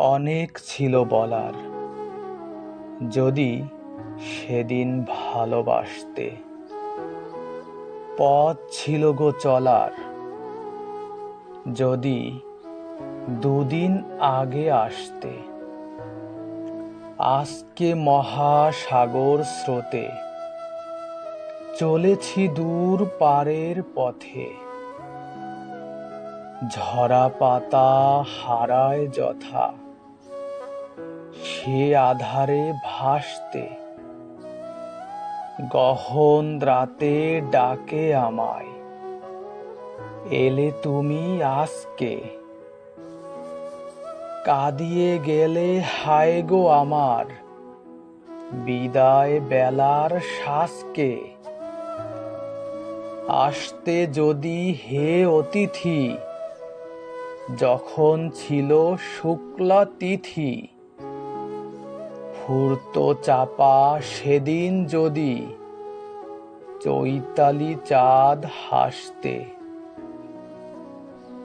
অনেক ছিল বলার। যদি সেদিন ভালোবাসতে। পথ ছিল গো চলার। যদি দুদিন আগে আসতে। আজকে মহাসাগর স্রোতে। চলেছি দূর পারের পথে। ঝরা পাতা হারায় যথা। সে আধারে ভাসতে, গহন রাতে ডাকে আমায়, এলে তুমি আজকে। কাঁদিয়ে গেলে হায় গো আমার, বিদায় বেলার শ্বাসকে আসতে যদি হে অতিথি, যখন ছিল শুক্লা তিথি ফুর্ত চাপা সেদিন যদি চৈতালি চাঁদ হাসতে।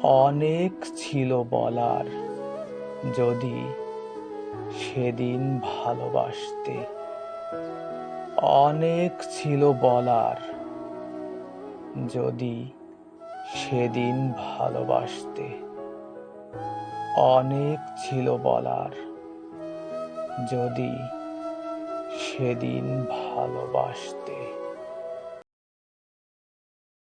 অনেক ছিল বলার যদি সেদিন ভালোবাসতে। অনেক ছিল বলার যদি সেদিন ভালোবাসতে। অনেক ছিল বলার যদি সেদিন ভালোবাসতে